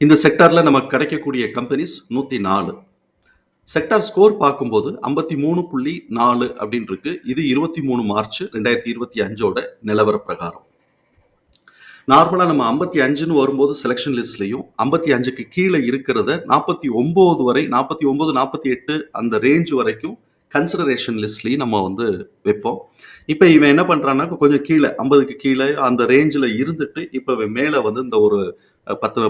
இந்த செக்டாரில் நமக்கு கிடைக்கக்கூடிய கம்பெனிஸ் நூற்றி நாலு செக்டார் ஸ்கோர் பார்க்கும்போது ஐம்பத்தி மூணு புள்ளி நாலு அப்படின்னு இருக்கு இது இருபத்தி மூணு மார்ச் ரெண்டாயிரத்தி இருபத்தி அஞ்சோட நிலவர பிரகாரம். நார்மலாக நம்ம ஐம்பத்தி அஞ்சுன்னு வரும்போது செலெக்ஷன் லிஸ்ட்லையும் ஐம்பத்தி அஞ்சுக்கு கீழே இருக்கிறத நாற்பத்தி ஒம்பது வரை நாற்பத்தி ஒம்பது நாற்பத்தி எட்டு அந்த ரேஞ்ச் வரைக்கும் கன்சிடரேஷன் லிஸ்ட்லையும் நம்ம வந்து வைப்போம். இப்போ இவன் என்ன பண்ணுறான்னா கொஞ்சம் கீழே ஐம்பதுக்கு கீழே அந்த ரேஞ்சில் இருந்துட்டு இப்போ மேலே வந்து இந்த ஒரு பத்து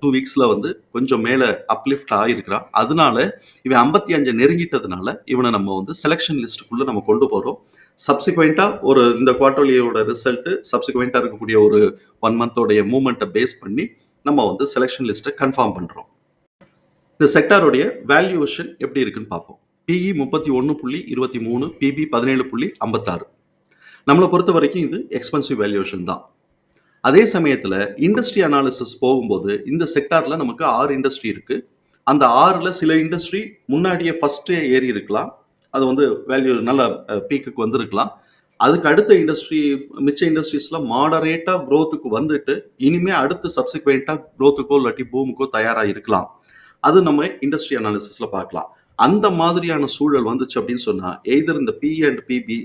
டூ வீக்ஸில் வந்து கொஞ்சம் மேலே அப்லிஃப்ட் ஆகிருக்கிறான் அதனால இவன் ஐம்பத்தி அஞ்சை நெருங்கிட்டதுனால இவனை நம்ம வந்து செலெக்ஷன் லிஸ்ட்டுக்குள்ளே நம்ம கொண்டு போகிறோம் சப்சிக்வெண்ட்டாக ஒரு இந்த குவார்டர்லியோட ரிசல்ட்டு சப்சிக்வெண்ட்டாக இருக்கக்கூடிய ஒரு ஒன் மந்தோடைய மூமெண்ட்டை பேஸ் பண்ணி நம்ம வந்து செலெக்ஷன் லிஸ்ட்டை கன்ஃபார்ம் பண்ணுறோம் இந்த செக்டாருடைய வேல்யூவேஷன் எப்படி இருக்குன்னு பார்ப்போம். பிஇ முப்பத்தி ஒன்று புள்ளி இருபத்தி மூணு பிபி பதினேழு புள்ளி ஐம்பத்தாறு. நம்மளை பொறுத்த வரைக்கும் இது எக்ஸ்பென்சிவ் வேல்யூவேஷன் தான். அதே சமயத்தில் இண்டஸ்ட்ரி அனாலிசிஸ் போகும்போது இந்த செக்டாரில் நமக்கு ஆறு இண்டஸ்ட்ரி இருக்குது அந்த ஆறில் சில இண்டஸ்ட்ரி முன்னாடியே ஃபஸ்ட்டு ஏறி இருக்கலாம். அது வந்து வேல்யூ நல்ல பீக்குக்கு வந்திருக்கலாம். அதுக்கு அடுத்த இண்டஸ்ட்ரி மிச்ச இண்டஸ்ட்ரீஸில் மாடரேட்டாக க்ரோத்துக்கு வந்துட்டு இனிமேல் அடுத்து சப்சிக்வெண்ட்டாக க்ரோத்துக்கோ இல்லாட்டி பூமுக்கோ தயாராக இருக்கலாம். அது நம்ம இண்டஸ்ட்ரி அனாலிசிஸில் பார்க்கலாம். அந்த மாதிரியான சூழல் வந்துச்சு அப்படின்னு சொன்னால் எய்தர் இந்த பி அண்ட் பிபி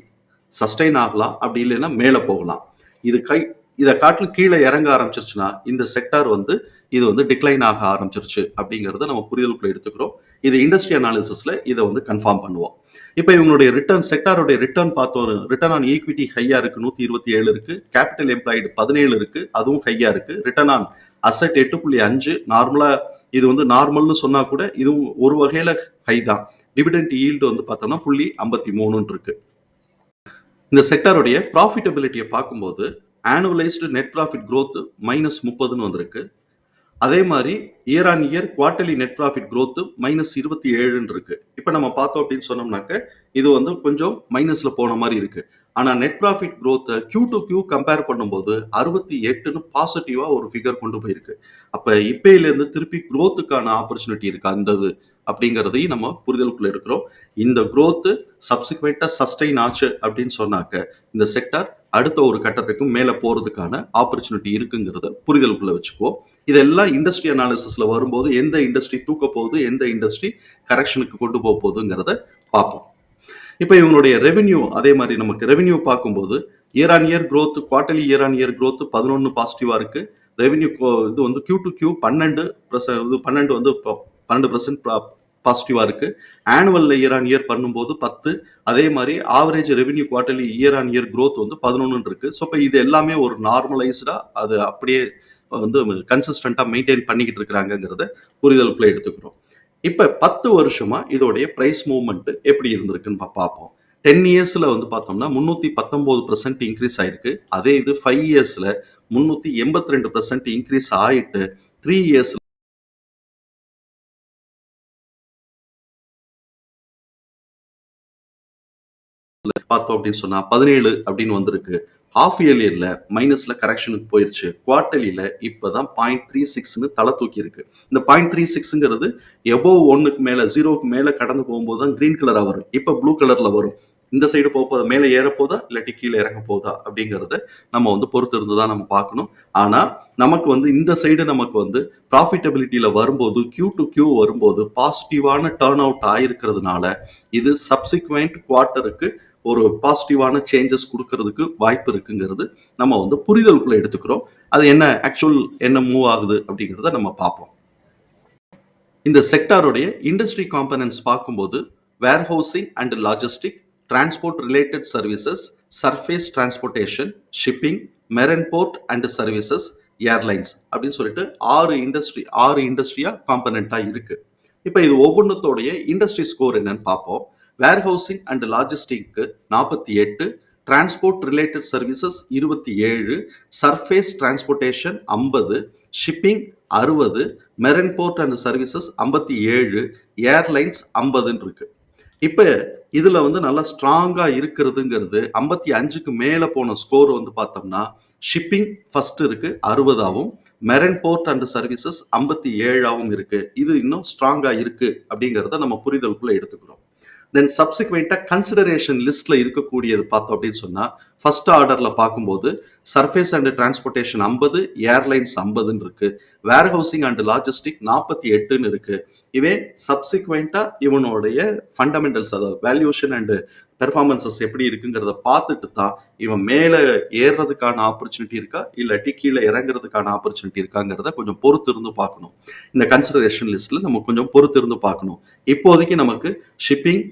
சஸ்டைன் ஆகலாம். அப்படி இல்லைன்னா மேலே போகலாம். இது கை இதை காட்டிலும் கீழே இறங்க ஆரம்பிச்சிருச்சுன்னா இந்த செக்டார் வந்து இது வந்து டிக்ளைன் ஆக ஆரம்பிச்சிருச்சு அப்படிங்கிறத நம்ம புரிதலுக்குள்ள எடுத்துக்கிறோம். இது இண்டஸ்ட்ரி அனாலிசிஸ்ல இதை வந்து கன்ஃபார்ம் பண்ணுவோம். இப்போ இவங்களுடைய ரிட்டர்ன் செக்டாரோடைய ரிட்டர்ன் பார்த்தோம். ரிட்டர்ன் ஆன் ஈக்விட்டி ஹையா இருக்கு நூத்தி இருபத்தி ஏழு இருக்கு. கேபிட்டல் எம்ப்ளாய்டு பதினேழு இருக்கு அதுவும் ஹையா இருக்கு. ரிட்டர்ன் ஆன் அசெட் எட்டு புள்ளி அஞ்சு நார்மலா இது வந்து நார்மல்னு சொன்னா கூட இதுவும் ஒரு வகையில ஹை தான். டிவிடெண்ட் ஈல்டு வந்து பார்த்தோம்னா புள்ளி ஐம்பத்தி மூணுன்னு இருக்கு. இந்த செக்டாருடைய ப்ராஃபிட்டபிலிட்டியை பார்க்கும்போது annualised net profit growth minus முப்பதுன்னு வந்திருக்கு. அதே மாதிரி year on year quarterly net profit growth minus இருபத்தி ஏழுன்னு இருக்கு. இப்போ நம்ம பார்த்தோம் அப்படின்னு சொன்னோம்னாக்க இது வந்து கொஞ்சம் மைனஸில் போன மாதிரி இருக்கு. ஆனால் நெட் ப்ராஃபிட் க்ரோத்தை கியூ டு கியூ கம்பேர் பண்ணும்போது அறுபத்தி எட்டுன்னு பாசிட்டிவாக ஒரு ஃபிகர் கொண்டு போயிருக்கு. அப்போ இப்பையிலேருந்து திருப்பி க்ரோத்துக்கான ஆப்பர்ச்சுனிட்டி இருக்கு? அந்த அப்படிங்கிறதையும் நம்ம புரிதலுக்குள்ள இருக்கிறோம் இந்த குரோத்து சப்சிக்வெண்ட்டாக சஸ்டைன் ஆச்சு அப்படின்னு சொன்னாக்க இந்த செக்டார் அடுத்த ஒரு கட்டத்துக்கு மேலே போகிறதுக்கான ஆப்பர்ச்சுனிட்டி இருக்குங்கிறத புரிதலுக்குள்ள வச்சுக்குவோம். இதெல்லாம் இண்டஸ்ட்ரி அனாலிசிஸ்ல வரும்போது எந்த இண்டஸ்ட்ரி தூக்க போகுது எந்த இண்டஸ்ட்ரி கரெக்ஷனுக்கு கொண்டு போக போகுதுங்கிறத பார்ப்போம். இப்போ இவங்களுடைய ரெவென்யூ அதே மாதிரி நமக்கு ரெவென்யூ பார்க்கும்போது year on year growth quarterly year on year growth பதினொன்று பாசிட்டிவாக இருக்கு. ரெவென்யூ இது வந்து கியூ டு கியூ பன்னெண்டு ப்ளஸ் இது பன்னெண்டு வந்து ப- பன்னெண்டு பர்சன்ட் பாசிட்டிவாக இருக்கு. ஆனுவலில் இயர் ஆன் இயர் பண்ணும்போது பத்து அதே மாதிரி average revenue quarterly year on year growth வந்து பதினொன்று இருக்கு. ஸோ இப்போ இது எல்லாமே ஒரு நார்மலைஸ்டா அது அப்படியே வந்து கன்சிஸ்டண்டா மெயின்டைன் பண்ணிக்கிட்டு இருக்கிறாங்கங்கிறத புரிதலுக்குள்ள எடுத்துக்கிறோம். இப்போ பத்து வருஷமா இதோடைய பிரைஸ் மூவ்மெண்ட் எப்படி இருந்திருக்குன்னு பா- பார்ப்போம். டென் இயர்ஸ்ல வந்து பார்த்தோம்னா முந்நூற்றி பத்தொம்போது பர்சன்ட் இன்க்ரீஸ் ஆயிருக்கு. அதே இது ஃபைவ் இயர்ஸ்ல முந்நூற்றி எண்பத்தி ரெண்டு பர்சன்ட் இன்க்ரீஸ் ஆயிட்டு த்ரீ இயர்ஸ் பார்த்தோம் அப்படின்னு சொன்னா பதினேழு அப்படின்னு வந்திருக்கு. ஹாஃப் இயர்லியர்ல மைனஸ்ல கரெக்ஷனுக்கு போயிருச்சு. குவார்டர்லியில இப்பதான் பாயிண்ட் த்ரீ சிக்ஸ்னு தலை தூக்கி இருக்கு. இந்த பாயிண்ட் த்ரீ சிக்ஸ்ங்கிறது எபோவ் ஒன்னுக்கு மேல ஜீரோக்கு மேல கடந்து போகும்போது தான் கிரீன் கலரா வரும். இப்ப ப்ளூ கலர்ல வரும். இந்த சைடு போக போதா மேலே ஏற போதா இல்லாட்டி கீழே இறங்க போதா அப்படிங்கறத நம்ம வந்து பொறுத்து இருந்து தான் நம்ம பார்க்கணும். ஆனா நமக்கு வந்து இந்த சைடு நமக்கு வந்து ப்ராஃபிட்டபிலிட்டியில வரும்போது கியூ டு கியூ வரும்போது பாசிட்டிவான டேர்ன் அவுட் ஆயிருக்கிறதுனால இது சப்சிக்வெண்ட் குவார்ட்டருக்கு ஒரு பாசிட்டிவான சேஞ்சஸ் கொடுக்கறதுக்கு வாய்ப்பு இருக்குங்கிறது நம்ம வந்து புரிதலுக்குள்ள எடுத்துக்கிறோம். அது என்ன ஆக்சுவல் என்ன மூவ் ஆகுது அப்படிங்கிறத நம்ம பார்ப்போம். இந்த செக்டாருடைய இண்டஸ்ட்ரி காம்பனன்ஸ் பார்க்கும்போது warehousing and logistic transport related services surface transportation shipping marine port and services airlines அப்படின்னு சொல்லிட்டு ஆறு இண்டஸ்ட்ரி ஆறு இண்டஸ்ட்ரியா காம்பனண்டா இருக்கு. இப்போ இது ஒவ்வொன்றத்தோடைய இண்டஸ்ட்ரி ஸ்கோர் என்னன்னு பார்ப்போம். வேர்ஹவுசிங் அண்ட் லாஜிஸ்டிக்கு நாற்பத்தி எட்டு டிரான்ஸ்போர்ட் ரிலேட்டட் சர்வீசஸ் இருபத்தி ஏழு சர்ஃபேஸ் டிரான்ஸ்போர்ட்டேஷன் ஐம்பது ஷிப்பிங் அறுபது மெரன் போர்ட் அண்ட் சர்வீசஸ் ஐம்பத்தி ஏழு ஏர்லைன்ஸ் ஐம்பதுன்னு இருக்கு இப்போ இதில் வந்து நல்லா ஸ்ட்ராங்காக இருக்கிறதுங்கிறது ஐம்பத்தி அஞ்சுக்கு மேலே போன ஸ்கோர் வந்து பார்த்தோம்னா ஷிப்பிங் ஃபர்ஸ்ட் இருக்கு அறுபதாகவும் மெரன் போர்ட் அண்ட் சர்வீசஸ் ஐம்பத்தி ஏழாவும் இருக்கு. இது இன்னும் ஸ்ட்ராங்காக இருக்கு அப்படிங்கிறத நம்ம புரிதலுக்குள்ள எடுத்துக்கிறோம். தென் சப்சிக்வெண்ட்டாக கன்சிடரேஷன் லிஸ்ட்ல இருக்கக்கூடியது பார்த்தோம் அப்படின்னு சொன்னால் ஃபர்ஸ்ட் ஆர்டர்ல பார்க்கும்போது சர்ஃபேஸ் அண்ட் டிரான்ஸ்போர்ட்டேஷன் ஐம்பது ஏர்லைன்ஸ் ஐம்பதுன்னு இருக்கு. வேர் ஹவுசிங் அண்ட் லாஜிஸ்டிக் நாற்பத்தி எட்டுன்னு இருக்கு. இவே சப்சிக்வெண்ட்டாக இவனுடைய ஃபண்டமெண்டல்ஸ் அதாவது வேல்யூஷன் அண்டு பெர்ஃபார்மன்சஸ் எப்படி இருக்குங்கிறத பார்த்துட்டு தான் இவன் மேலே ஏறுறதுக்கான ஆப்பர்ச்சுனிட்டி இருக்கா இல்லாட்டி கீழே இறங்குறதுக்கான ஆப்பர்ச்சுனிட்டி இருக்காங்கிறத கொஞ்சம் பொறுத்து இருந்து பார்க்கணும். இந்த கன்சிடரேஷன் லிஸ்ட்ல நம்ம கொஞ்சம் பொறுத்து இருந்து பார்க்கணும். இப்போதைக்கு நமக்கு shipping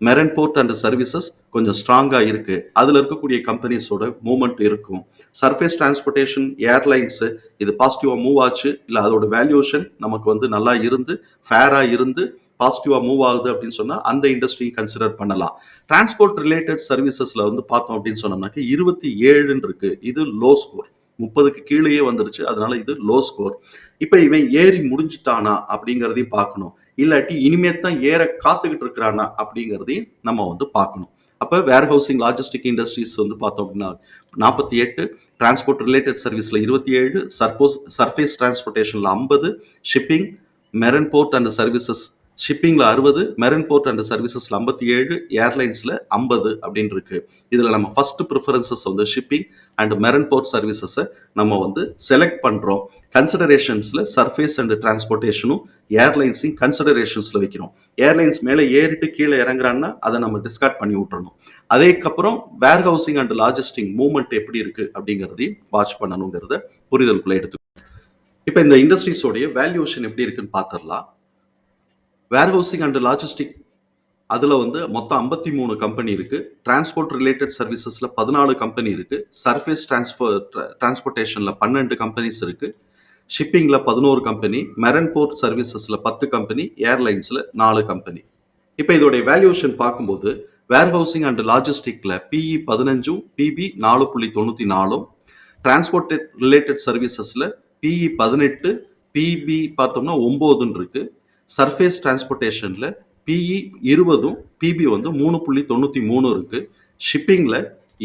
marine port and services கொஞ்சம் ஸ்ட்ராங்காக இருக்குது அதில் இருக்கக்கூடிய கம்பெனிஸோட மூமெண்ட் இருக்கும். சர்ஃபேஸ் டிரான்ஸ்போர்ட்டேஷன் ஏர்லைன்ஸு இது பாசிட்டிவாக மூவ் ஆச்சு. இல்லை அதோட வேல்யூஷன் நமக்கு வந்து நல்லா இருந்து ஃபேராக இருந்து பாசிட்டிவாக மூவ் ஆகுது அப்படின்னு சொன்னால் அந்த இண்டஸ்ட்ரியும் கன்சிடர் பண்ணலாம். டிரான்ஸ்போர்ட் ரிலேட்டட் சர்வீசஸில் வந்து பார்த்தோம் அப்படின்னு சொன்னோம்னாக்க இருபத்தி ஏழுன்னு இருக்குது இது லோ ஸ்கோர் முப்பதுக்கு கீழேயே வந்துருச்சு. அதனால இது லோ ஸ்கோர் இப்போ இவன் ஏறி முடிஞ்சிட்டானா அப்படிங்கிறதையும் பார்க்கணும். இல்லாட்டி இனிமே தான் ஏற காத்துக்கிட்டு இருக்கிறானா அப்படிங்கிறதையும் நம்ம வந்து பார்க்கணும். அப்போ வேர் ஹவுசிங் லாஜிஸ்டிக் இண்டஸ்ட்ரீஸ் வந்து பார்த்தோம் அப்படின்னா நாற்பத்தி எட்டு டிரான்ஸ்போர்ட் ரிலேட்டட் சர்வீஸில் இருபத்தி ஏழு சர்போஸ் சர்ஃபேஸ் டிரான்ஸ்போர்ட்டேஷனில் ஐம்பது shipping marine port and services ஷிப்பிங்கில் அறுபது மெரன் போர்ட் அண்ட் சர்வீசஸில் ஐம்பத்தி ஏழு ஏர்லைன்ஸில் ஐம்பது அப்படின்னு இருக்கு இதில் நம்ம ஃபர்ஸ்ட் ப்ரிஃபரன்சஸ் வந்து ஷிப்பிங் அண்ட் மெரன் போர்ட் சர்வீசஸை நம்ம வந்து செலக்ட் பண்ணுறோம் கன்சிடரேஷன்ஸில் சர்ஃபேஸ் அண்ட் டிரான்ஸ்போர்ட்டேஷனும் ஏர்லைன்ஸையும் கன்சிடரேஷன்ஸில் வைக்கிறோம். ஏர்லைன்ஸ் மேலே ஏறிட்டு கீழே இறங்குறான்னா அதை நம்ம டிஸ்கார்ட் பண்ணி விட்டுறணும். அதேக்கப்புறம் warehousing and logistic movement எப்படி இருக்குது அப்படிங்கிறதையும் வாட்ச் பண்ணணுங்கிறத புரிதலுக்குள்ளே எடுத்து இப்போ இந்த இண்டஸ்ட்ரீஸோடைய வேல்யூஷன் எப்படி இருக்குன்னு பார்த்துடலாம். வேர்ஹவுசிங் அண்ட் லாஜிஸ்டிக் அதில் வந்து மொத்தம் ஐம்பத்தி மூணு கம்பெனி இருக்குது டிரான்ஸ்போர்ட் ரிலேட்டட் சர்வீசஸில் பதினாலு கம்பெனி இருக்குது சர்ஃபேஸ் டிரான்ஸ்போர் டிரான்ஸ்போர்ட்டேஷனில் பன்னெண்டு கம்பெனிஸ் இருக்குது ஷிப்பிங்கில் பதினோரு கம்பெனி மெரன் போர்ட் சர்வீசஸில் பத்து கம்பெனி ஏர்லைன்ஸில் நாலு கம்பெனி இப்போ இதோடைய வேல்யூஷன் பார்க்கும்போது வேர்ஹவுசிங் அண்ட் லாஜிஸ்டிக்கில் பிஇ பதினஞ்சும் பிபி நாலு புள்ளி தொண்ணூற்றி நாலும். டிரான்ஸ்போர்ட் ரிலேட்டட் சர்வீசஸில் பிஇ பதினெட்டு பிபி பார்த்தோம்னா ஒம்போதுன்னு இருக்குது சர்ஃபேஸ் டிரான்ஸ்போர்ட்டேஷனில் பிஇ இருபதும் பிபி வந்து மூணு புள்ளி தொண்ணூற்றி மூணு இருக்குது ஷிப்பிங்கில்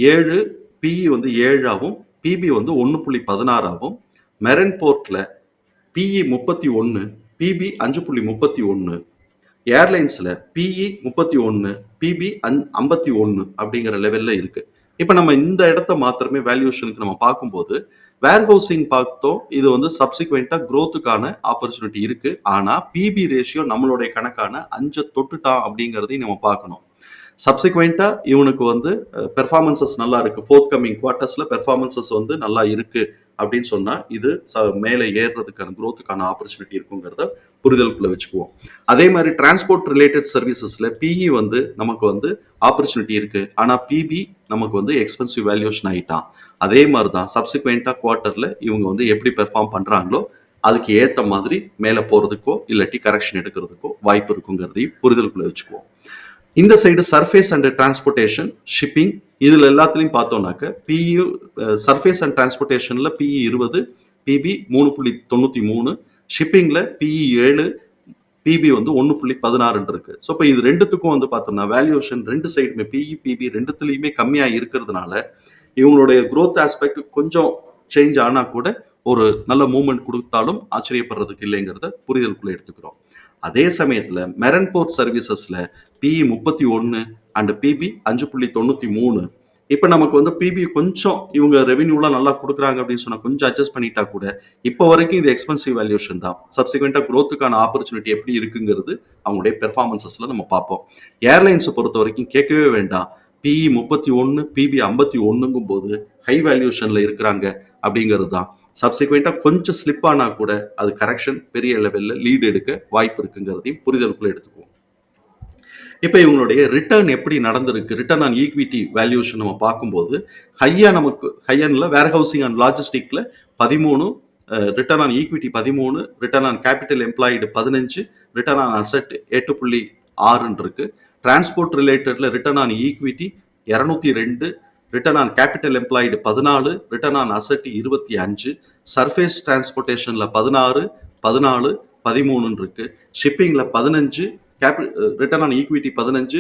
ஏழு பிஇ வந்து ஏழாவும் பிபி வந்து ஒன்று புள்ளி பதினாறாகவும் மெரன் போர்ட்டில் பிஇ முப்பத்தி ஒன்று பிபி அஞ்சு புள்ளி முப்பத்தி ஒன்று ஏர்லைன்ஸில் பிஇ முப்பத்தி ஒன்று பிபி அஞ் ஐம்பத்தி ஒன்று அப்படிங்கிற லெவலில் இருக்குது இப்போ நம்ம இந்த இடத்த மாத்திரமே வேல்யூஷனுக்கு நம்ம பார்க்கும்போது வேர் ஹவுசிங் பார்த்தோம் இது வந்து சப்சிக்வெண்ட்டாக க்ரோத்துக்கான ஆப்பர்ச்சுனிட்டி இருக்கு. ஆனால் பிபி ரேஷியோ நம்மளுடைய கணக்கான அஞ்சை தொட்டுட்டான் அப்படிங்கிறதையும் நம்ம பார்க்கணும். சப்சிக்வெண்ட்டாக இவனுக்கு வந்து பெர்ஃபார்மன்சஸ் நல்லா இருக்கு. ஃபோர்த் கமிங் குவார்ட்டர்ஸில் பெர்ஃபார்மன்சஸ் வந்து நல்லா இருக்கு. அப்படின்னு சொன்னால் இது ச மேலே ஏறுறதுக்கான குரோத்துக்கான ஆப்பர்ச்சுனிட்டி இருக்குங்கிறத புரிதலுக்குள்ள வச்சுக்குவோம். அதே மாதிரி டிரான்ஸ்போர்ட் ரிலேட்டட் சர்வீசஸில் பிஇ வந்து நமக்கு வந்து ஆப்பர்ச்சுனிட்டி இருக்கு. ஆனால் பிபி நமக்கு வந்து எக்ஸ்பென்சிவ் வேல்யூஷன் ஆகிட்டான் அதே மாதிரி தான் சப்சிக்வெண்ட்டாக குவார்ட்டரில் இவங்க வந்து எப்படி பெர்ஃபார்ம் பண்ணுறாங்களோ அதுக்கு ஏற்ற மாதிரி மேலே போகிறதுக்கோ இல்லாட்டி கரெக்ஷன் எடுக்கிறதுக்கோ வாய்ப்பு இருக்குங்கிறதையும் புரிதலுக்குள்ளே வச்சுக்குவோம். இந்த side surface and transportation shipping இதில் எல்லாத்துலேயும் பார்த்தோம்னாக்க பிஇ சர்ஃபேஸ் அண்ட் டிரான்ஸ்போர்ட்டேஷனில் பிஇ இருபது பிபி மூணு புள்ளி தொண்ணூற்றி மூணு ஷிப்பிங்கில் பிஇ ஏழு பிபி வந்து ஒன்று புள்ளி பதினாறுன்னு இருக்கு. ஸோ இப்போ இது ரெண்டுத்துக்கும் வந்து பார்த்தோம்னா வேல்யூஷன் ரெண்டு சைடுமே பிஇ பிபி ரெண்டுத்துலேயுமே கம்மியாக இருக்கிறதுனால இவங்களுடைய க்ரோத் ஆஸ்பெக்ட் கொஞ்சம் சேஞ்ச் ஆனால் கூட ஒரு நல்ல மூமெண்ட் கொடுத்தாலும் ஆச்சரியப்படுறதுக்கு இல்லைங்கிறத புரிதலுக்குள்ளே எடுத்துக்கிறோம். அதே சமயத்தில் மெரன் போர்ட் சர்வீசஸில் பிஇ முப்பத்தி ஒன்று அண்டு பிபி அஞ்சு புள்ளி தொண்ணூற்றி மூணு. இப்போ நமக்கு வந்து பிபி கொஞ்சம் இவங்க ரெவென்யூலாம் நல்லா கொடுக்குறாங்க அப்படின்னு சொன்னால் கொஞ்சம் அட்ஜஸ்ட் பண்ணிட்டா கூட இப்போ வரைக்கும் இது எக்ஸ்பென்சிவ் வேல்யூஷன் தான். சப்சிக்வெண்ட்டாக க்ரோத்துக்கான ஆப்பர்ச்சுனிட்டி எப்படி இருக்குங்கிறது அவங்களுடைய பெர்ஃபார்மன்சஸில் நம்ம பார்ப்போம். ஏர்லைன்ஸை பொறுத்த வரைக்கும் கேட்கவே வேண்டாம். பிஇ முப்பத்தி ஒன்று பிபி ஐம்பத்தி ஒன்றுங்கும் போது ஹை வேல்யூஷனில் இருக்கிறாங்க அப்படிங்கிறது தான். சப்சிக்வெண்ட்டாக கொஞ்சம் ஸ்லிப் ஆனால் கூட அது கரெக்ஷன் பெரிய லெவலில் லீடு எடுக்க வாய்ப்பு இருக்குங்கிறதையும் புரிதலுக்குள்ள எடுத்துக்குவோம். இப்போ இவங்களுடைய ரிட்டர்ன் எப்படி நடந்திருக்கு? ரிட்டர்ன் ஆன் ஈக்விட்டி வேல்யூஷன் நம்ம பார்க்கும்போது ஹையாக நமக்கு ஹையனில் வேர் ஹவுசிங் அண்ட் லாஜிஸ்டிக்கில் பதிமூணு ரிட்டர்ன் ஆன் ஈக்விட்டி பதிமூணு ரிட்டர்ன் ஆன் கேபிட்டல் எம்ப்ளாய்டு பதினஞ்சு ரிட்டர்ன் ஆன் அசட் எட்டு புள்ளி ஆறுன்னு இருக்கு. டிரான்ஸ்போர்ட் ரிலேட்டடில் ரிட்டர்ன் ஆன் ஈக்விட்டி இரநூத்தி ரெண்டு ரிட்டர்ன் ஆன் கேபிட்டல் எம்ப்ளாய்டு பதினாலு ரிட்டர்ன் ஆன் அசட்டு இருபத்தி அஞ்சு சர்ஃபேஸ் டிரான்ஸ்போர்ட்டேஷனில் பதினாறு பதினாலு பதிமூணுன்னு இருக்கு. ஷிப்பிங்கில் பதினஞ்சு கேபி ரிட்டர்ன் ஆன் ஈக்விட்டி பதினஞ்சு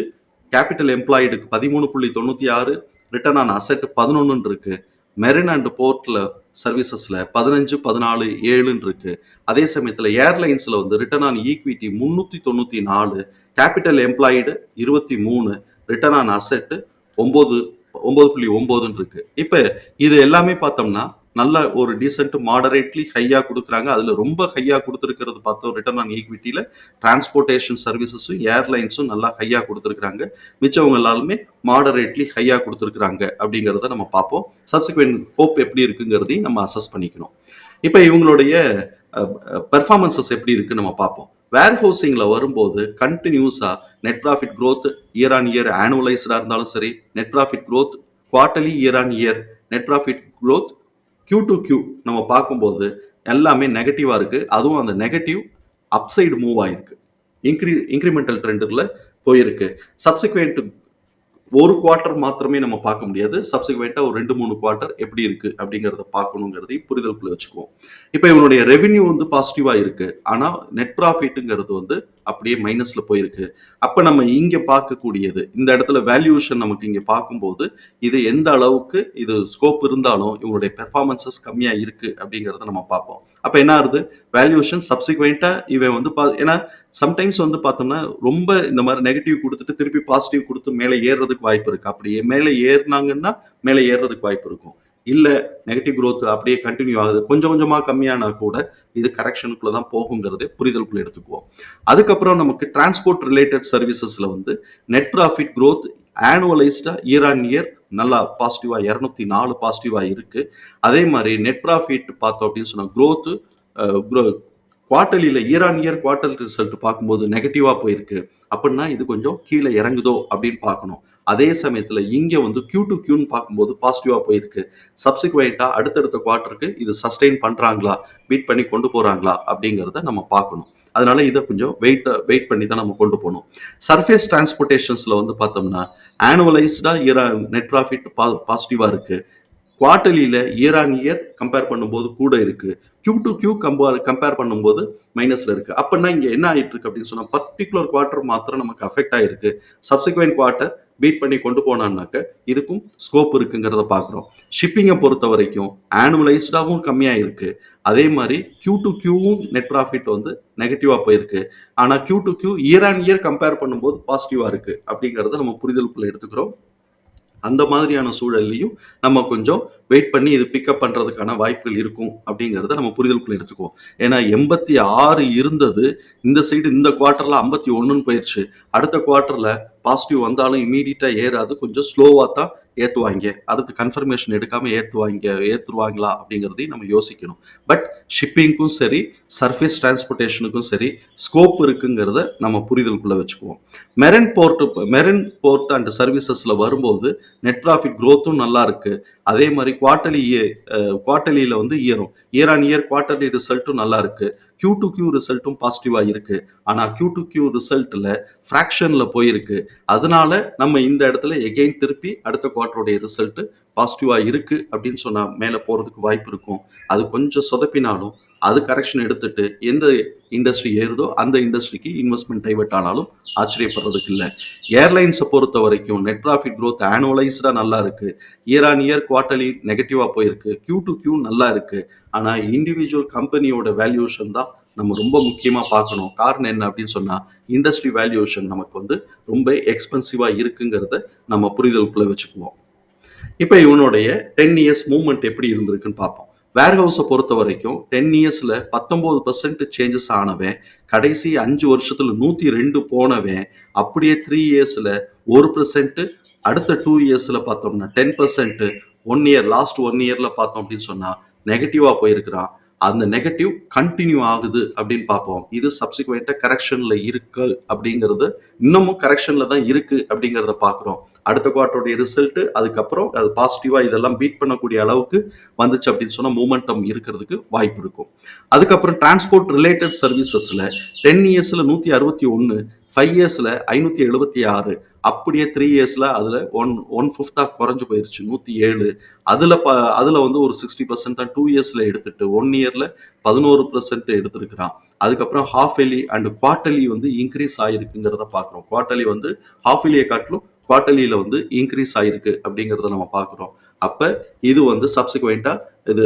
கேபிட்டல் எம்ப்ளாய்டுக்கு பதிமூணு புள்ளி தொண்ணூற்றி ஆறு ரிட்டர்ன் ஆன் அசட் பதினொன்றுன்னு இருக்கு. மெரின் அண்ட் போர்ட்டில் சர்வீசஸில் பதினஞ்சு பதினாலு ஏழுன்னு இருக்கு. அதே சமயத்தில் ஏர்லைன்ஸில் வந்து ரிட்டர்ன் ஆன் ஈக்விட்டி முந்நூற்றி தொண்ணூற்றி நாலு கேபிட்டல் எம்ப்ளாய்டு இருபத்தி மூணு ரிட்டர்ன் ஆன் அசெட்டு ஒம்பது ஒம்பது புள்ளி ஒம்போதுன்னு இருக்கு. இப்போ இது எல்லாமே பார்த்தோம்னா நல்ல ஒரு டீசென்ட் மாடரேட்லி ஹையாக கொடுக்குறாங்க. அதில் ரொம்ப ஹையாக கொடுத்துருக்கிறது பார்த்தோம் ரிட்டர்ன் ஆன் ஈக்விட்டியில் டிரான்ஸ்போர்ட்டேஷன் சர்வீசஸும் ஏர்லைன்ஸும் நல்லா ஹையாக கொடுத்துருக்குறாங்க. மிச்சவங்க எல்லாருமே மாடரேட்லி ஹையாக கொடுத்துருக்குறாங்க அப்படிங்கிறத நம்ம பார்ப்போம். சப்சிக்வெண்ட் ஹோப் எப்படி இருக்குங்கிறதையும் நம்ம அசஸ் பண்ணிக்கணும். இப்போ இவங்களுடைய பெர்ஃபார்மன்சஸ் எப்படி இருக்குன்னு நம்ம பார்ப்போம். வேர் ஹவுசிங்கில் வரும்போது கண்டினியூஸாக net profit growth year on year ஆனுவலைஸ்டாக இருந்தாலும் சரி net profit growth quarterly year on year net profit growth Q to Q நம்ம பார்க்கும்போது எல்லாமே நெகட்டிவாக இருக்குது அதுவும் அந்த நெகட்டிவ் அப்சைடு மூவ் ஆகிருக்கு இன்க்ரீ இன்க்ரிமெண்டல் ட்ரெண்டில் போயிருக்கு. சப்சிக்வெண்ட் ஒரு குவார்ட்டர் மாத்திரமே நம்ம பார்க்க முடியாது. சப்சிக்வெண்ட்டாக ஒரு ரெண்டு மூணு குவார்ட்டர் எப்படி இருக்கு அப்படிங்கிறத பார்க்கணுங்கிறதையும் புரிதலுக்குள்ளே வச்சுக்குவோம். இப்போ இவனுடைய ரெவென்யூ வந்து பாசிட்டிவாக இருக்கு. ஆனால் நெட் ப்ராஃபிட்டுங்கிறது வந்து அப்படியே மைனஸ்ல போயிருக்கு. அப்போ நம்ம இங்க பார்க்கக்கூடியது இந்த இடத்துல வேல்யூஷன் நமக்கு இங்க பார்க்கும்போது இது எந்த அளவுக்கு இது ஸ்கோப் இருந்தாலும் இவங்களுடைய பெர்ஃபார்மன்சஸ் கம்மியா இருக்கு அப்படிங்கிறத நம்ம பார்ப்போம். அப்போ என்ன ஆகுது? வேல்யூஷன் சப்சிக்வெண்டா இவன் வந்து பா ஏன்னா சம்டைம்ஸ் வந்து பார்த்தோம்னா ரொம்ப இந்த மாதிரி நெகட்டிவ் கொடுத்துட்டு திருப்பி பாசிட்டிவ் கொடுத்து மேலே ஏறுறதுக்கு வாய்ப்பு இருக்கு. அப்படியே மேலே ஏறினாங்கன்னா மேலே ஏறுறதுக்கு வாய்ப்பு இருக்கும். இல்லை நெகட்டிவ் growth அப்படியே கண்டினியூ ஆகுது. கொஞ்சம் கொஞ்சமாக கம்மியானா கூட இது கரெக்ஷனுக்குள்ள தான் போகுங்கிறதே புரிதலுக்குள்ள எடுத்துக்குவோம். அதுக்கப்புறம் நமக்கு டிரான்ஸ்போர்ட் ரிலேட்டட் சர்வீசஸில் வந்து நெட் ப்ராஃபிட் க்ரோத் ஆனுவலைஸ்டாக இயர் ஆன் இயர் நல்லா பாசிட்டிவாக இரநூத்தி நாலு பாசிட்டிவாக இருக்கு. அதே மாதிரி நெட் ப்ராஃபிட் பார்த்தோம் அப்படின்னு சொன்னால் growth குவார்ட்டர்லியில் year on year quarter result பார்க்கும்போது நெகட்டிவாக போயிருக்கு. அப்படின்னா இது கொஞ்சம் கீழே இறங்குதோ அப்படின்னு பார்க்கணும். அதே சமயத்தில் இங்கே வந்து கியூ டு கியூன்னு பார்க்கும்போது பாசிட்டிவாக போயிருக்கு. சப்சிக்வெண்ட்டாக அடுத்தடுத்த குவார்ட்டருக்கு இது சஸ்டெயின் பண்ணுறாங்களா பீட் பண்ணி கொண்டு போகிறாங்களா அப்படிங்கிறத நம்ம பார்க்கணும். அதனால இதை கொஞ்சம் வெயிட் வெயிட் பண்ணி தான் நம்ம கொண்டு போகணும். சர்ஃபேஸ் டிரான்ஸ்போர்ட்டேஷன்ஸில் வந்து பார்த்தோம்னா ஆனுவலைஸ்டாக இயர் நெட் ப்ராஃபிட் பா பாசிட்டிவாக இருக்குது குவார்டர்லியில் இயர் ஆன் இயர் கம்பேர் பண்ணும்போது கூட இருக்குது Q to Q compare compare பண்ணும்போது மைனஸில் இருக்குது அப்படின்னா இங்கே என்ன ஆகிட்டு இருக்கு அப்படின்னு சொன்னால் பர்டிகுலர் குவார்ட்டர் மாத்திரம் நமக்கு அஃபெக்ட் ஆகிருக்கு சப்சிக்வெண்ட் குவார்ட்டர் பீட் பண்ணி கொண்டு போனான்னாக்க இதுக்கும் ஸ்கோப் இருக்குங்கிறத பார்க்குறோம். ஷிப்பிங்கை பொறுத்த வரைக்கும் ஆனுவலைஸ்டாகவும் கம்மியாக இருக்குது அதே மாதிரி கியூ டு கியூவும் நெட் ப்ராஃபிட் வந்து நெகட்டிவாக போயிருக்கு. ஆனால் Q to Q year on year compare பண்ணும்போது பாசிட்டிவாக இருக்குது அப்படிங்கிறத நம்ம புரிதலுக்குள்ள எடுத்துக்கிறோம். அந்த மாதிரியான சூழல்லையும் நம்ம கொஞ்சம் வெயிட் பண்ணி இது பிக்கப் பண்ணுறதுக்கான வாய்ப்புகள் இருக்கும் அப்படிங்கிறத நம்ம புரிதலுக்குள்ள எடுத்துக்குவோம். ஏன்னா எண்பத்தி ஆறு இருந்தது இந்த சைடு இந்த குவார்ட்டரில் ஐம்பத்தி ஒன்றுன்னு போயிடுச்சு அடுத்த குவார்ட்டரில் பாசிட்டிவ் வந்தாலும் இமீடியட்டாக ஏறாது கொஞ்சம் ஸ்லோவாக தான் ஏற்றுவாங்க அடுத்து கன்ஃபர்மேஷன் எடுக்காமல் ஏற்றுவாங்க ஏற்றுருவாங்களா அப்படிங்கிறதையும் நம்ம யோசிக்கணும். பட் ஷிப்பிங்க்கும் சரி சர்ஃபேஸ் டிரான்ஸ்போர்ட்டேஷனுக்கும் சரி ஸ்கோப் இருக்குங்கிறத நம்ம புரிதலுக்குள்ளே வச்சுக்குவோம். Marine port marine port and சர்வீசஸில் வரும்போது நெட் ப்ராஃபிட் க்ரோத்தும் நல்லா இருக்குது அதே மாதிரி குவார்ட்டர்லி eh, குவார்ட்டர்லியில் வந்து இயரும் இயர் ஆன் இயர் குவார்ட்டர்லி ரிசல்ட்டும் நல்லா இருக்குது கியூ டு கியூ ரிசல்ட்டும் பாசிட்டிவாக இருக்கு. ஆனால் கியூ டு கியூ ரிசல்ட்டில் ஃப்ராக்ஷனில் போயிருக்கு. அதனால நம்ம இந்த இடத்துல எகெயின் திருப்பி அடுத்த குவார்டருடைய ரிசல்ட்டு பாசிட்டிவாக இருக்கு அப்படின்னு சொன்னால் மேலே போகிறதுக்கு வாய்ப்பு இருக்கும். அது கொஞ்சம் சொதப்பினாலும் அது கரெக்ஷன் எடுத்துட்டு எந்த இண்டஸ்ட்ரி ஏறுதோ அந்த இண்டஸ்ட்ரிக்கு இன்வெஸ்ட்மெண்ட் டைவெர்ட் ஆனாலும் ஆச்சரியப்படுறதுக்கு இல்லை. ஏர்லைன்ஸை பொறுத்த வரைக்கும் நெட் ப்ராஃபிட் க்ரோத் ஆனுவலைஸ்டாக நல்லா இருக்குது இயர் ஆன் இயர் குவார்ட்டர்லி நெகட்டிவாக போயிருக்கு. க்யூ டு க்யூ நல்லா இருக்குது ஆனால் இண்டிவிஜுவல் கம்பெனியோட வேல்யூஷன் தான் நம்ம ரொம்ப முக்கியமாக பார்க்கணும். காரணம் என்ன அப்படின்னு சொன்னால் இண்டஸ்ட்ரி வேல்யூஷன் நமக்கு வந்து ரொம்ப எக்ஸ்பென்சிவாக இருக்குங்கிறத நம்ம புரிதலுக்குள்ளே வச்சுக்குவோம். இப்போ இவனுடைய டென் இயர்ஸ் மூவ்மெண்ட் எப்படி இருந்திருக்குன்னு பார்ப்போம். வேர் ஹவுஸை பொறுத்த வரைக்கும் டென் இயர்ஸில் பத்தொம்போது பர்சன்ட் சேஞ்சஸ் ஆனவன் கடைசி அஞ்சு வருஷத்தில் நூற்றி ரெண்டு போனவன் அப்படியே த்ரீ இயர்ஸில் ஒரு பர்சன்ட்டு அடுத்த டூ இயர்ஸில் பார்த்தோம்னா ten percent one year last one இயரில் பார்த்தோம் அப்படின்னு சொன்னால் நெகட்டிவாக போயிருக்கிறான். அந்த நெகட்டிவ் கண்டினியூ ஆகுது அப்படின்னு பார்ப்போம். இது சப்சிக்வெண்ட்டாக கரெக்ஷனில் இருக்கு அப்படிங்கிறது இன்னமும் கரெக்ஷனில் தான் இருக்குது அப்படிங்கிறத பார்க்குறோம். அடுத்த குவார்டருடைய ரிசல்ட்டு அதுக்கப்புறம் அது பாசிட்டிவாக இதெல்லாம் பீட் பண்ணக்கூடிய அளவுக்கு வந்துச்சு அப்படின்னு சொன்னால் மூமெண்டம் இருக்கிறதுக்கு வாய்ப்பு இருக்கும். அதுக்கப்புறம் டிரான்ஸ்போர்ட் ரிலேட்டட் சர்வீசஸில் டென் இயர்ஸில் நூற்றி அறுபத்தி ஒன்று ஃபைவ் இயர்ஸில் ஐநூற்றி எழுபத்தி ஆறு அப்படியே த்ரீ இயர்ஸில் அதில் ஒன் ஒன் ஃபிஃப்டாக குறைஞ்சு போயிருச்சு நூற்றி ஏழு. அதில் ப அதில் வந்து ஒரு சிக்ஸ்டி பர்சன்ட் தான் டூ இயர்ஸில் எடுத்துட்டு ஒன் இயரில் பதினோரு பர்சன்ட் எடுத்திருக்கிறான். அதுக்கப்புறம் ஹாஃப் எலி அண்ட் குவார்டர்லி வந்து இன்க்ரீஸ் ஆகிருக்குங்கிறத பார்க்குறோம் குவார்டர்லி வந்து ஹாஃப் எலியை காட்டிலும் குவார்டர்லியில் வந்து இன்க்ரீஸ் ஆகிருக்கு அப்படிங்கிறத நம்ம பார்க்குறோம். அப்போ இது வந்து சப்சிக்வெண்ட்டாக இது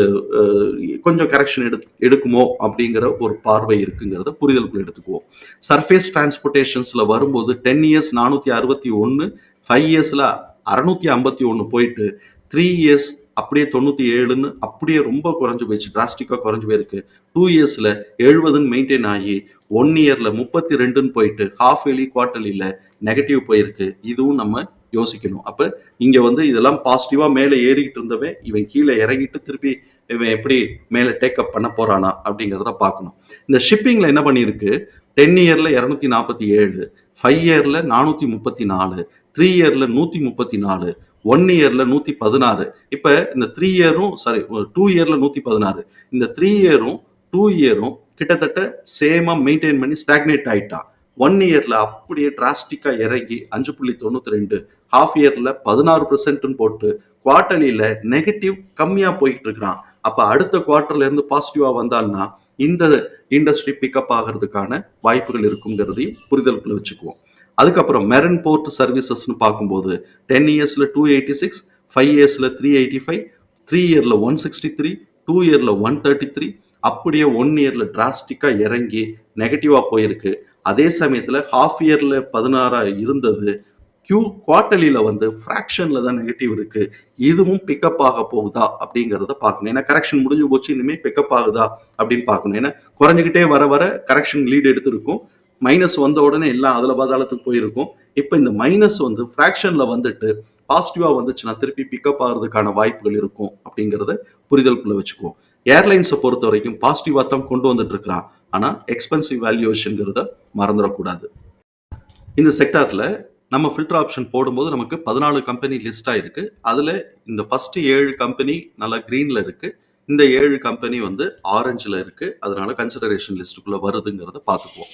கொஞ்சம் கரெக்ஷன் எடு எடுக்குமோ அப்படிங்கிற ஒரு பார்வை இருக்குங்கிறத புரிதலுக்குள்ள எடுத்துக்குவோம். சர்ஃபேஸ் டிரான்ஸ்போர்ட்டேஷன்ஸில் வரும்போது டென் இயர்ஸ் நானூற்றி அறுபத்தி ஒன்று ஃபைவ் இயர்ஸில் அறநூற்றி ஐம்பத்தி ஒன்று போயிட்டு த்ரீ இயர்ஸ் அப்படியே தொண்ணூற்றி ஏழுன்னு அப்படியே ரொம்ப குறைஞ்சு போயிடுச்சு டிராஸ்டிக்காக குறைஞ்சு போயிருக்கு. டூ இயர்ஸில் எழுபதுன்னு மெயின்டைன் ஆகி ஒன் இயரில் முப்பத்தி ரெண்டுன்னு போயிட்டு ஹாஃப் இயர்லி குவார்டர்லியில் நெகட்டிவ் போயிருக்கு. இதுவும் நம்ம யோசிக்கணும். அப்போ இங்கே வந்து இதெல்லாம் பாசிட்டிவாக மேலே ஏறிக்கிட்டு இருந்தவன் இவன் கீழே இறங்கிட்டு திருப்பி இவன் எப்படி மேலே டேக்கப் பண்ண போறானா அப்படிங்கிறத பார்க்கணும். இந்த ஷிப்பிங்கில் என்ன பண்ணியிருக்கு? டென் இயரில் இரநூத்தி நாற்பத்தி ஏழு ஃபைவ் இயரில் நானூற்றி முப்பத்தி நாலு த்ரீ இயரில் நூற்றி முப்பத்தி நாலு ஒன் இயரில் நூற்றி பதினாறு. இப்போ இந்த த்ரீ இயரும் சாரி டூ இயரில் நூற்றி பதினாறு. இந்த த்ரீ இயரும் டூ இயரும் கிட்டத்தட்ட சேமாக மெயின்டைன் பண்ணி ஸ்டாக்னேட் ஆயிட்டான். ஒன் இயரில் அப்படியே டிராஸ்டிக்கா இறங்கி அஞ்சு புள்ளி தொண்ணூற்றி ரெண்டு ஹாஃப் இயரில் பதினாறு பெர்சென்ட்னு போட்டு குவார்டர்லியில நெகட்டிவ் கம்மியாக போயிட்டு இருக்கிறான். அப்போ அடுத்த குவார்டர்ல இருந்து பாசிட்டிவா வந்தான்னா இந்த இண்டஸ்ட்ரி பிக்கப் ஆகிறதுக்கான வாய்ப்புகள் இருக்குங்கிறதையும் புரிதலுக்குள்ள வச்சுக்குவோம். அதுக்கப்புறம் மெரன் போர்ட் சர்வீசஸ்னு பார்க்கும்போது டென் இயர்ஸில் டூ எயிட்டி சிக்ஸ் ஃபைவ் இயர்ஸில் த்ரீ எயிட்டி ஃபைவ் த்ரீ இயரில் ஒன் சிக்ஸ்டி த்ரீ டூ இயரில் ஒன் தேர்ட்டி த்ரீ அப்படியே ஒன் இயரில் டிராஸ்டிக்கா இறங்கி நெகட்டிவா போயிருக்கு. அதே சமயத்தில் ஹாஃப் இயரில் பதினாறாக இருந்தது கியூ குவார்டர்லியில் வந்து ஃப்ராக்ஷனில் தான் நெகட்டிவ் இருக்குது இதுவும் பிக்கப் ஆக போகுதா அப்படிங்கிறத பார்க்கணும். ஏன்னா கரெக்ஷன் முடிஞ்சு போச்சு இனிமேல் பிக்கப் ஆகுதா அப்படின்னு பார்க்கணும். ஏன்னா குறைஞ்சிக்கிட்டே வர வர கரெக்ஷன் லீடு எடுத்திருக்கும். மைனஸ் வந்த உடனே எல்லாம் அதில் பாதாளத்துக்கு போயிருக்கும். இப்போ இந்த மைனஸ் வந்து ஃப்ராக்ஷனில் வந்துட்டு பாசிட்டிவாக வந்துச்சுன்னா திருப்பி பிக்கப் ஆகிறதுக்கான வாய்ப்புகள் இருக்கும் அப்படிங்கிறத புரிதலுக்குள்ள வச்சுக்குவோம். ஏர்லைன்ஸை பொறுத்த வரைக்கும் பாசிட்டிவாக தான் கொண்டு வந்துட்டு இருக்கிறான். ஆனால் எக்ஸ்பென்சிவ் வேல்யூவேஷனுங்கிறத மறந்துடக்கூடாது. இந்த செக்டாரில் நம்ம ஃபில்டர் ஆப்ஷன் போடும்போது நமக்கு பதினாலு கம்பெனி லிஸ்டாக இருக்குது அதில் இந்த ஃபஸ்ட்டு ஏழு கம்பெனி நல்லா க்ரீனில் இருக்குது இந்த ஏழு கம்பெனி வந்து ஆரஞ்சில் இருக்குது அதனால கன்சிடரேஷன் லிஸ்ட்டுக்குள்ளே வருதுங்கிறத பார்த்துக்குவோம்.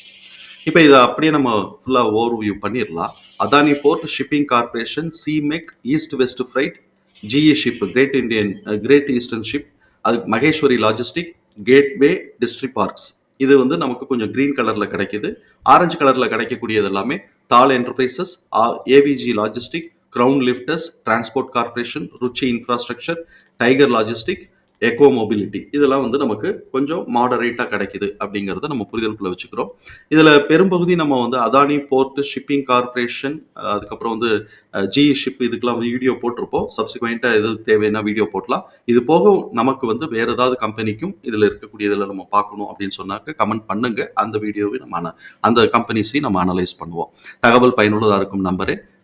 இப்போ இதை அப்படியே நம்ம ஃபுல்லாக ஓவர்வியூ பண்ணிடலாம். Adani port shipping corporation சிமெக் east west freight GE ship great Indian great eastern ship அது Maheshwari logistic gateway district parks இது வந்து நமக்கு கொஞ்சம் க்ரீன் கலரில் கிடைக்குது. ஆரஞ்சு கலரில் கிடைக்கக்கூடியது எல்லாமே தால் enterprises AVG logistic ground lifters transport corporation Ruchi infrastructure tiger logistic eco mobility இதெல்லாம் வந்து நமக்கு கொஞ்சம் மாடரேட்டாக கிடைக்குது அப்படிங்கிறத நம்ம புரிதலுக்குள்ள வச்சுக்கிறோம். இதில் பெரும்பகுதி நம்ம வந்து அதானி போர்ட் ஷிப்பிங் கார்பரேஷன் அதுக்கப்புறம் வந்து ஜி ஷிப் இதுக்கெல்லாம் வந்து வீடியோ போட்டிருப்போம். சப்சிக்வெண்ட்டாக எது தேவைன்னா வீடியோ போடலாம் இது போக நமக்கு வந்து வேறு ஏதாவது கம்பெனிக்கும் இதில் இருக்கக்கூடியதில் நம்ம பார்க்கணும் அப்படின்னு சொன்னாக்க கமெண்ட் பண்ணுங்க. அந்த வீடியோவை நம்ம அந்த கம்பெனிஸையும் நம்ம அனலைஸ் பண்ணுவோம். தகவல் பயனுள்ளதாக இருக்கும் நம்பரே